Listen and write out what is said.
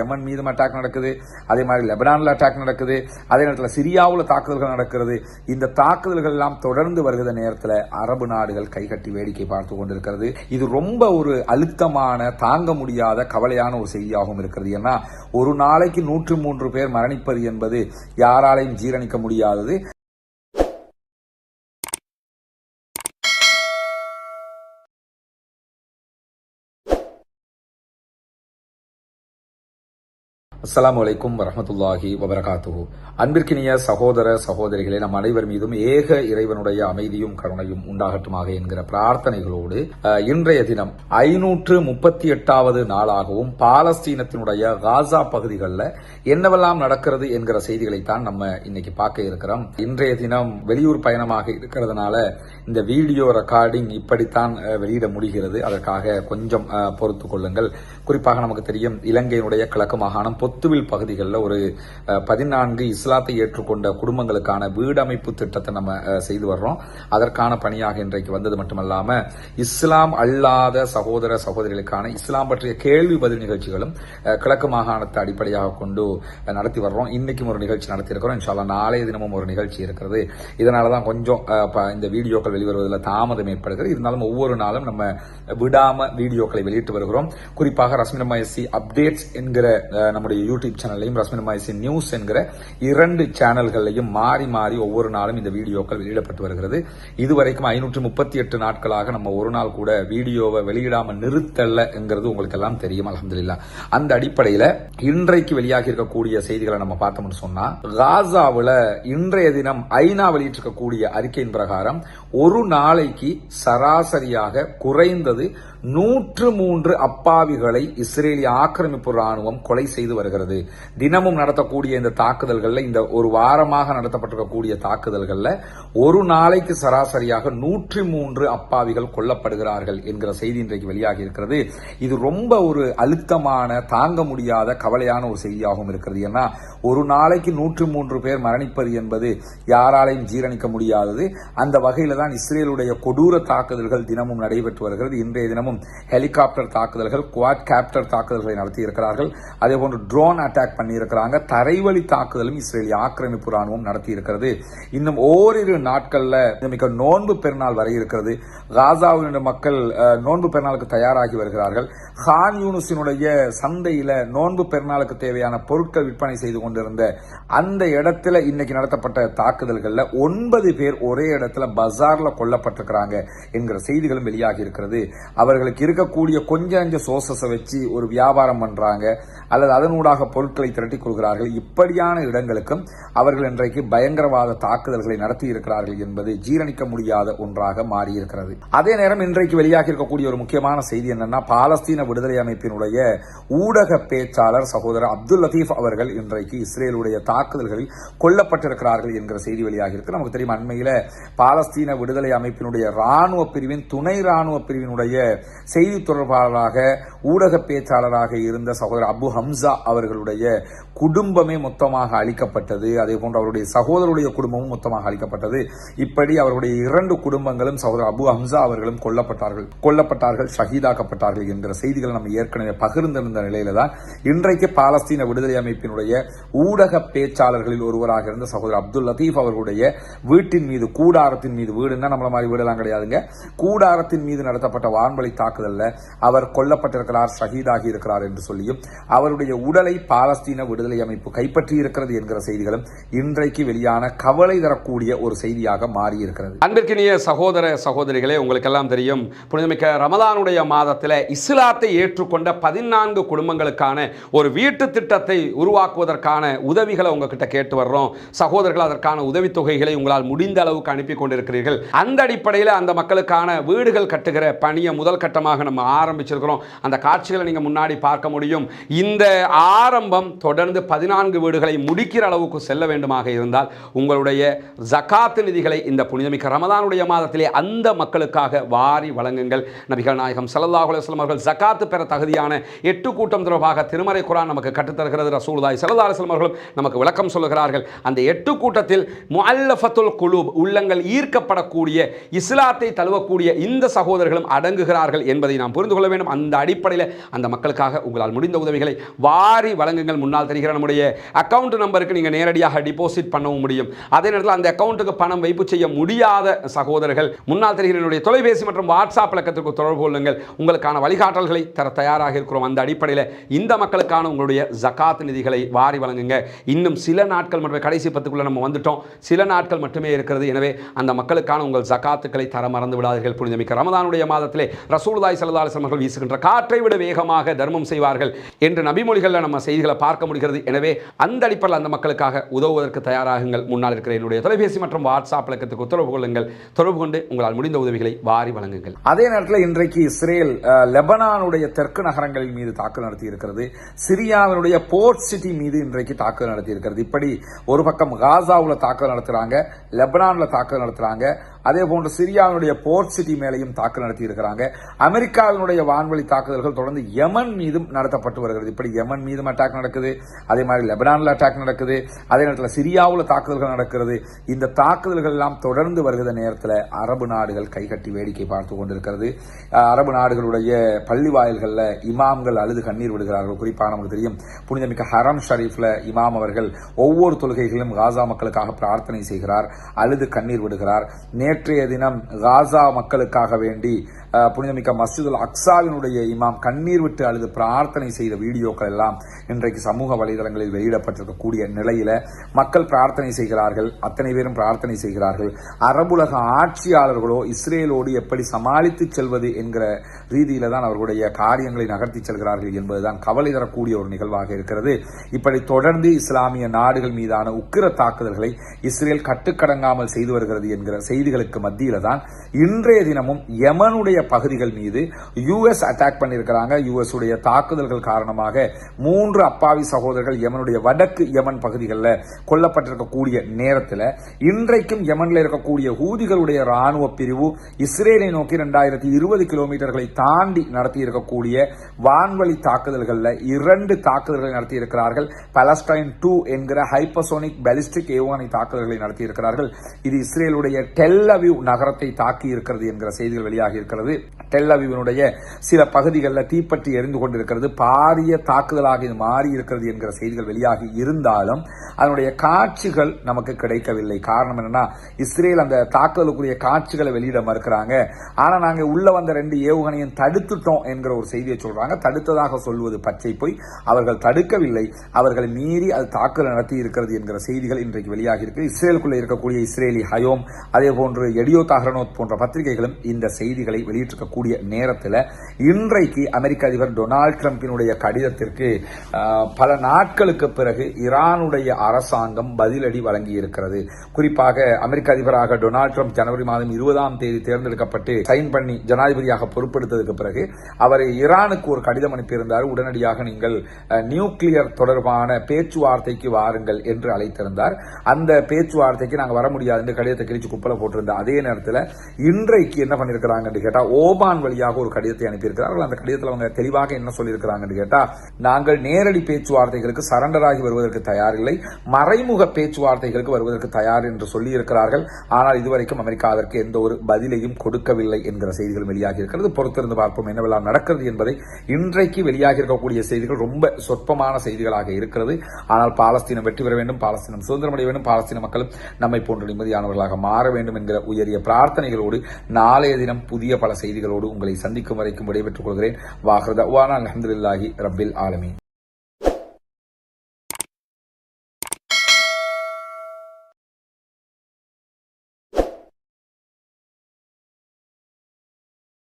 யமன் மீதும் அட்டாக் நடக்குது. அதே மாதிரி லெபனானில் அட்டாக் நடக்குது. அதே நேரத்தில் சிரியாவில் தாக்குதல்கள் நடக்கிறது. இந்த தாக்குதல்கள் எல்லாம் தொடர்ந்து வருகிற நேரத்தில் அரபு நாடுகள் கைகட்டி வேடிக்கை பார்த்து கொண்டிருக்கிறது. இது ரொம்ப ஒரு அழுத்தமான தாங்க முடியாத கவலையான ஒரு செய்தியாகவும் இருக்கிறது. ஏன்னா ஒரு நாளைக்கு நூற்று மூன்று பேர் மரணிப்பது என்பது யாராலையும் ஜீரணிக்க முடியாதது. அஸ்லாம் வலைக்கும் வரமத்துல்லாஹி வபரகாத்துஹு அன்பிற்கினிய சகோதர சகோதரிகளே நம் அனைவர் மீதும் ஏக இறைவனுடைய அமைதியும் கருணையும் உண்டாகட்டுமாக என்கிற பிரார்த்தனைகளோடு இன்றைய தினம் ஐநூற்று முப்பத்தி எட்டாவது நாளாகவும் பாலஸ்தீனத்தினுடைய காசா பகுதிகளில் என்னவெல்லாம் நடக்கிறது என்கிற செய்திகளைத்தான் நம்ம இன்னைக்கு பார்க்க இருக்கிறோம். இன்றைய தினம் வெளியூர் பயணமாக இருக்கிறதுனால இந்த வீடியோ ரெக்கார்டிங் இப்படித்தான் வெளியிட முடிகிறது. அதற்காக கொஞ்சம் அஹ், கொள்ளுங்கள். குறிப்பாக நமக்கு தெரியும் இலங்கையினுடைய கிழக்கு மாகாணம் கொத்துவில் பகுதிகளில் ஒரு பதினான்கு இஸ்லாத்தை ஏற்றுக்கொண்ட குடும்பங்களுக்கான வீடமைப்பு திட்டத்தை நம்ம செய்து வர்றோம். அதற்கான பணியாக இன்றைக்கு வந்தது மட்டுமல்லாமல் இஸ்லாம் அல்லாத சகோதர சகோதரிகளுக்கான இஸ்லாம் பற்றிய கேள்வி பதில் நிகழ்ச்சிகளும் கிழக்கு மாகாணத்தை அடிப்படையாக கொண்டு நடத்தி வர்றோம். இன்னைக்கும் ஒரு நிகழ்ச்சி நடத்தியிருக்கிறோம். இன்ஷால்லா நாளைய தினமும் ஒரு நிகழ்ச்சி இருக்கிறது. இதனால தான் கொஞ்சம் இந்த வீடியோக்கள் வெளிவருவதில் தாமதம் ஏற்படுகிறது. இருந்தாலும் ஒவ்வொரு நாளும் நம்ம விடாம வீடியோக்களை வெளியிட்டு வருகிறோம். குறிப்பாக ரஸ்மினமா அப்டேட்ஸ் என்கிற நம்முடைய யூடியூப் சேனல்லையும் ரஸ்மின் எஸ்சி நியூஸ் என்கிற இரண்டு சேனல்கள்லையும் மாறி மாறி ஒவ்வொரு நாளும் இந்த வீடியோக்கள் வெளியிடப்பட்டு வருகிறது. இதுவரைக்கும் ஐநூற்று முப்பத்தி எட்டு நாட்களாக நம்ம ஒரு நாள் கூட வீடியோவை வெளியிடாம நிறுத்தல என்கிறது உங்களுக்கு எல்லாம் தெரியும் அலமதுல்லா அந்த அடிப்படையில இன்றைக்கு வெளியாகி இருக்கக்கூடிய செய்திகளை நம்ம பார்த்தோம்னு சொன்னா காசாவில் இன்றைய தினம் ஐநா வெளியிட்டிருக்கக்கூடிய அறிக்கையின் பிரகாரம் ஒரு நாளைக்கு சராசரியாக குறைந்தது நூற்று மூன்று அப்பாவிகளை இஸ்ரேலிய ஆக்கிரமிப்பு ராணுவம் கொலை செய்து வருகிறது. தினமும் நடத்தக்கூடிய இந்த தாக்குதல்களில் இந்த ஒரு வாரமாக நடத்தப்பட்டிருக்கக்கூடிய தாக்குதல்களில் ஒரு நாளைக்கு சராசரியாக நூற்றி மூன்று அப்பாவிகள் கொல்லப்படுகிறார்கள் என்கிற செய்தி இன்றைக்கு வெளியாகி இருக்கிறது. இது ரொம்ப ஒரு அழுத்தமான தாங்க முடியாத கவலையான ஒரு செய்தியாகவும் இருக்கிறது. ஏன்னா ஒரு நாளைக்கு நூற்றி மூன்று பேர் மரணிப்பது என்பது யாராலையும் ஜீரணிக்க முடியாதது. அந்த வகையில் தான் இஸ்ரேலுடைய கொடூர தாக்குதல்கள் தினமும் நடைபெற்று வருகிறது. இன்றைய தினமும் ஹெலிகாப்டர் தாக்குதல்கள் குவாட் கேப்டர் தாக்குதல்களை நடத்தி இருக்கிறார்கள் அதே போன்று ட்ரோன் அட்டாக் பண்ணியிருக்கிறாங்க. தரைவழி தாக்குதலும் இஸ்ரேலிய ஆக்கிரமிப்பு ராணுவம் நடத்தி இருக்கிறது இன்னும் ஓரிரு நாட்கள்ல மிக நோன்பு பெருநாள் வரை இருக்கிறது. காசாவினுடைய மக்கள் நோன்பு பெருநாளுக்கு தயாராகி வருகிறார்கள். ஹான் யூனுஸினுடைய சந்தையில நோன்பு பெருநாளுக்கு தேவையான பொருட்கள் விற்பனை செய்து கொண்டிருந்த அந்த இடத்துல இன்னைக்கு நடத்தப்பட்ட தாக்குதல்கள்ல ஒன்பது பேர் ஒரே இடத்துல பஜார்ல கொல்லப்பட்டிருக்கிறாங்க என்கிற செய்திகளும் வெளியாகி இருக்கிறது. அவர்களுக்கு இருக்கக்கூடிய கொஞ்சம் கொஞ்சம் சோர்சஸை வச்சு ஒரு வியாபாரம் பண்றாங்க. அல்லது அதனூடாக பொருட்களை திரட்டிக் கொள்கிறார்கள். இப்படியான இடங்களுக்கும் அவர்கள் இன்றைக்கு பயங்கரவாத தாக்குதல்களை நடத்தி இருக்கிறார்கள் என்பது ஜீரணிக்க முடியாத ஒன்றாக மாறியிருக்கிறது. அதே நேரம் இன்றைக்கு வெளியாகி இருக்கக்கூடிய ஒரு முக்கியமான செய்தி என்னன்னா பாலஸ்தீன விடுதலை அமைப்பினுடைய ஊடக பேச்சாளர் சகோதரர் அப்துல் லத்தீப் அவர்கள் இன்றைக்கு இஸ்ரேலுடைய தாக்குதல்களில் கொல்லப்பட்டிருக்கிறார்கள் என்கிற செய்தி வெளியாகி இருக்கு நமக்கு தெரியும் அண்மையில் பாலஸ்தீன விடுதலை அமைப்பினுடைய ராணுவ பிரிவின் துணை ராணுவ பிரிவினுடைய செய்தி தொடர்பாளராக ஊடக பேச்சாளராக இருந்த சகோதரர் அபு ஹம்சா அவர்களுடைய குடும்பமே மொத்தமாக அழிக்கப்பட்டது. அதே போன்று அவருடைய சகோதரருடைய குடும்பமும் மொத்தமாக அழிக்கப்பட்டது. இப்படி அவருடைய இரண்டு குடும்பங்களும் சகோதரர் அபு ஹம்சா அவர்களும் கொல்லப்பட்டார்கள். கொல்லப்பட்டார்கள் ஷஹீதாக்கப்பட்டார்கள் என்கிற செய்திகளை நம்ம ஏற்கனவே பகிர்ந்திருந்த நிலையில தான் இன்றைக்கு பாலஸ்தீன விடுதலை அமைப்பினுடைய ஊடக பேச்சாளர்களில் ஒருவராக இருந்த சகோதரர் அப்துல் லத்தீப் அவர்களுடைய வீட்டின் மீது கூடாரத்தின் மீது வீடுன்னா நம்மள மாதிரி வீடெல்லாம் கிடையாதுங்க. கூடாரத்தின் மீது நடத்தப்பட்ட வான்வழி தாக்குதல்ல அவர் கொல்லப்பட்டிருக்கிறார் ஷஹீதாகி இருக்கிறார் என்று சொல்லியும் அவருடைய உடல் பாலஸ்தீன விடுதலை அமைப்பு கைப்பற்றி இருக்கிறது என்கிற செய்திகளும் இன்றைக்கு வெளியான கவலை தரக்கூடிய ஒரு செய்தியாக மாறியிருக்கிறது. அன்பிற்கினிய சகோதர சகோதரிகளே உங்களுக்கெல்லாம் தெரியும் புனிதமிக்க ரமதானுடைய மாதத்தில் இஸ்லாத்தை ஏற்றுக்கொண்ட பதினான்கு குடும்பங்களுக்கான ஒரு வீட்டு திட்டத்தை உருவாக்குவதற்கான உதவிகளை உங்ககிட்ட கேட்டு வர்றோம். சகோதரர்கள் அதற்கான உதவித்தொகைகளை உங்களால் முடிந்த அளவுக்கு அனுப்பி கொண்டிருக்கிறீர்கள். அந்த அடிப்படையில் அந்த மக்களுக்கான வீடுகள் கட்டுகிற பணியை முதல் கட்டமாக நம்ம ஆரம்பிச்சிருக்கிறோம். அந்த காட்சிகளை நீங்கள் முன்னாடி பார்க்க முடியும். இந்த ஆரம்பம் தொடர்ந்து பதினான்கு வீடுகளை முடிக்கிற அளவுக்கு செல்ல வேண்டுமாக இருந்தால் உங்களுடைய ஜகாத்து நிதிகளை இந்த புனிதமிக்க ரமதானுடைய மாதத்திலே அந்த மக்களுக்காக வாரி வழங்குங்கள். நபிகள் நாயகம் ஸல்லல்லாஹு அலைஹி அவர்கள் ஜகாத்து பெற தகுதியான எட்டு கூட்டம் தொடர்பாக திருமறை குரான் நமக்கு கற்றுத்தருகிறது. ரசூலுதாய் ஸல்லல்லாஹு அலைஹி அவர்களும் நமக்கு விளக்கம் சொல்லுகிறார்கள். அந்த எட்டு கூட்டத்தில் முல்லஃபத்துல் குலூப் உள்ளங்கள் ஈர்க்கப்படக்கூடிய இஸ்லாத்தை தழுவக்கூடிய இந்த சகோதரர்களும் அடங்குகிறார்கள் என்பதை நாம் புரிந்து கொள்ள வேண்டும். அந்த அடிப்படையில் அந்த மக்களுக்காக உங்களால் முடிந்த உதவிகளை வாரி வாரி வழங்குங்கள் முன்னால் தெரிகிற நம்முடைய அக்கௌண்ட் நம்பருக்கு நீங்கள் நேரடியாக டிபாசிட் பண்ணவும் முடியும். அதே நேரத்தில் அந்த அக்கௌண்ட்டுக்கு பணம் வைப்பு செய்ய முடியாத சகோதரர்கள் முன்னால் தெரிகிற என்னுடைய தொலைபேசி மற்றும் வாட்ஸ்அப் இலக்கத்திற்கு தொடர்பு கொள்ளுங்கள். உங்களுக்கான வழிகாட்டல்களை தர தயாராக இருக்கிறோம். அந்த அடிப்படையில் இந்த மக்களுக்கான உங்களுடைய ஜகாத் நிதிகளை வாரி வழங்குங்க. இன்னும் சில நாட்கள் மட்டுமே கடைசி பத்துக்குள்ள நம்ம வந்துட்டோம். சில நாட்கள் மட்டுமே இருக்கிறது. எனவே அந்த மக்களுக்கான உங்கள் ஜகாத்துக்களை தர மறந்து விடாதீர்கள். புனிதமிக்க ரமதானுடைய மாதத்திலே ரசூல்தாய் ஸல்லல்லாஹு அலைஹி அவர்கள் வீசுகின்ற காற்றை விட வேகமாக தர்மம் செய்வார்கள். என்று நபிமொழிகளில் நம்ம செய்திகளை பார்க்க முடிகிறது. எனவே அந்த அடிப்படையில் அந்த மக்களுக்காக உதவுவதற்கு தயாராகுங்கள். முன்னால் இருக்கிற என்னுடைய தொலைபேசி மற்றும் வாட்ஸ்அப் இலக்கத்துக்கு உத்தரவு கொள்ளுங்கள். தொடர்பு கொண்டு உங்களால் முடிந்த உதவிகளை வாரி வழங்குங்கள். அதே நேரத்தில் இன்றைக்கு இஸ்ரேல் லெபனானுடைய தெற்கு நகரங்களின் மீது தாக்குதல் நடத்தி இருக்கிறது சிரியாவினுடைய போர்ட் சிட்டி மீது இன்றைக்கு தாக்குதல் நடத்தி இருக்கிறது இப்படி ஒரு பக்கம் காசாவில் தாக்குதல் நடத்துகிறாங்க லெபனானில் தாக்குதல் நடத்துகிறாங்க அதே போன்று சிரியாவினுடைய போர்ட் சிட்டி மேலையும் தாக்குதல் நடத்தி இருக்கிறாங்க அமெரிக்காவினுடைய வான்வழி தாக்குதல்கள் தொடர்ந்து யமன் மீதும் நடத்தப்பட்டு வருகிறது. இப்படி யமன் மீதும் அட்டாக் நடக்குது. அதே மாதிரி லெபனானில் அட்டாக் நடக்குது. அதே நேரத்தில் சிரியாவில் தாக்குதல்கள் நடக்கிறது. இந்த தாக்குதல்கள் எல்லாம் தொடர்ந்து வருகிற நேரத்தில் அரபு நாடுகள் கைகட்டி வேடிக்கை பார்த்து கொண்டிருக்கிறது. அரபு நாடுகளுடைய பள்ளி வாயில்களில் இமாம்கள் அழுது கண்ணீர் விடுகிறார்கள். குறிப்பாக நமக்கு தெரியும் புனிதமிக்க ஹரம் ஷரீஃப்ல இமாம் அவர்கள் ஒவ்வொரு தொழுகைகளிலும் காசா மக்களுக்காக பிரார்த்தனை செய்கிறார். அழுது கண்ணீர் விடுகிறார். நேற்றைய தினம் காசா மக்களுக்காக வேண்டி அஹ், புனிதமிக்க மஸ்ஜிதுல் அக்ஸாவினுடைய இமாம் கண்ணீர் விட்டு அழுது பிரார்த்தனை செய்த வீடியோக்கள் எல்லாம் இன்றைக்கு சமூக வலைதளங்களில் வெளியிடப்பட்டிருக்கக்கூடிய நிலையில மக்கள் பிரார்த்தனை செய்கிறார்கள் அத்தனை பேரும் பிரார்த்தனை செய்கிறார்கள். அரபுலக ஆட்சியாளர்களோ இஸ்ரேலோடு எப்படி சமாளித்து செல்வது என்கிற ரீதியில தான் அவர்களுடைய காரியங்களை நகர்த்தி செல்கிறார்கள் என்பதுதான் கவலை தரக்கூடிய ஒரு நிகழ்வாக இருக்கிறது. இப்படி தொடர்ந்து இஸ்லாமிய நாடுகள் மீதான உக்கிர தாக்குதல்களை இஸ்ரேல் கட்டுக்கடங்காமல் செய்து வருகிறது என்கிற செய்திகளுக்கு மத்தியில தான் இன்றைய தினமும் யமனுடைய பகுதிகள் மீது யுஎஸ் அட்டாக் பண்ணியிருக்கிறாங்க. யுஎஸ் உடைய தாக்குதல்கள் காரணமாக மூன்று அப்பாவி சகோதரர்கள் யமனுடைய வடக்கு யமன் பகுதிகளில் கொல்லப்பட்டிருக்கக்கூடிய நேரத்தில் இன்றைக்கும் யமனில் இருக்கக்கூடிய ஹூதிகளுடைய ராணுவ பிரிவு இஸ்ரேலை நோக்கி இரண்டாயிரத்தி இருபது கிலோமீட்டர்களை தாண்டி நடத்தி இருக்கக்கூடிய வான்வழி தாக்குதல்களில் இரண்டு தாக்குதல்களை நடத்தி இருக்கிறார்கள் பலஸ்டைன் டூ என்கிற ஹைப்பசோனிக் பெலிஸ்டிக் ஏவுகணை தாக்குதல்களை நடத்தி இருக்கிறார்கள் இது இஸ்ரேலுடைய டெல்லவியூ நகரத்தை தாக்கி இருக்கிறது என்கிற செய்திகள் வெளியாகி இருக்கிறது. டெல்லவிவனுடைய சில பகுதிகளில் தீப்பற்றி எரிந்து கொண்டிருக்கிறது பாரிய தாக்குதலாக இது மாறி இருக்கிறது என்கிற செய்திகள் வெளியாகி இருந்தாலும் அதனுடைய காட்சிகள் நமக்கு கிடைக்கவில்லை. காரணம் என்னன்னா இஸ்ரேல் அந்த தாக்குதலுக்குரிய காட்சிகளை வெளியிட மறுக்கிறாங்க. ஆனால் நாங்கள் உள்ள வந்த ரெண்டு ஏவுகணையும் தடுத்துட்டோம் என்கிற ஒரு செய்தியை சொல்றாங்க. தடுத்ததாக சொல்வது பச்சை போய். அவர்கள் தடுக்கவில்லை. அவர்களை மீறி அது தாக்குதல் நடத்தி இருக்கிறது என்கிற செய்திகள் இன்றைக்கு வெளியாகி இருக்கு. இஸ்ரேலுக்குள்ள இருக்கக்கூடிய இஸ்ரேலி ஹயோம் அதே போன்று எடியோ தாகரனோத் போன்ற பத்திரிகைகளும் இந்த செய்திகளை வெளியிட்டிருக்கக்கூடிய நேரத்தில் இன்றைக்கு அமெரிக்க அதிபர் டொனால்ட் ட்ரம்பினுடைய கடிதத்திற்கு பல நாட்களுக்கு பிறகு ஈரானுடைய அரசாங்கம் பதிலடி வழங்கி இருக்கிறது குறிப்பாக அமெரிக்க அதிபராக டொனால்ட் ட்ரம்ப் ஜனவரி மாதம் இருபதாம் தேதி தேர்ந்தெடுக்கப்பட்டு சைன் பண்ணி ஜனாதிபதியாக பொறுப்பெடுத்ததுக்கு பிறகு அவர் ஈரானுக்கு ஒரு கடிதம் அனுப்பியிருந்தார். உடனடியாக நீங்கள் நியூக்ளியர் தொடர்பான பேச்சுவார்த்தைக்கு வாருங்கள் என்று அழைத்திருந்தார். அந்த பேச்சுவார்த்தைக்கு நாங்கள் வர முடியாது என்று கடிதத்தை கிழிச்சு குப்பலை போட்டிருந்த அதே நேரத்தில் இன்றைக்கு என்ன பண்ணிருக்கிறாங்கன்னு கேட்டால் ஓபான் வழியாக ஒரு கடிதத்தை அனுப்பியிருக்கிறார்கள் அந்த கடிதத்தில் அவங்க தெளிவாக என்ன சொல்லியிருக்கிறாங்கன்னு கேட்டால் நாங்கள் நேரடி பேச்சுவார்த்தைகளுக்கு சரண்டர் ஆகி வருவதற்கு தயாரில்லை மறைமுக பேச்சுவார்த்தைகளுக்கு வருவதற்கு தயார் என்று சொல்லியிருக்கிறார்கள். ஆனால் இதுவரைக்கும் அமெரிக்கா அதற்கு எந்த ஒரு பதிலையும் கொடுக்கவில்லை என்கிற செய்திகள் வெளியாகி இருக்கிறது. பொறுத்திருந்து பார்ப்போம் என்னவெல்லாம் நடக்கிறது என்பதை. இன்றைக்கு வெளியாகி இருக்கக்கூடிய செய்திகள் ரொம்ப சொற்பமான செய்திகளாக இருக்கிறது. ஆனால் பாலஸ்தீனம் வெற்றி பெற வேண்டும் பாலஸ்தீனம் சுதந்திரமடைய வேண்டும் பாலஸ்தீன மக்களும் நம்மை போன்ற நிம்மதியானவர்களாக மாற வேண்டும் என்கிற உயரிய பிரார்த்தனைகளோடு நாளைய தினம் புதிய பல செய்திகளோடு உங்களை சந்திக்கும் வரைக்கும் விடைபெற்றுக் கொள்கிறேன். வாஹ்ரதா. அலமதுல்லாஹி ரபில் ஆலமீன்.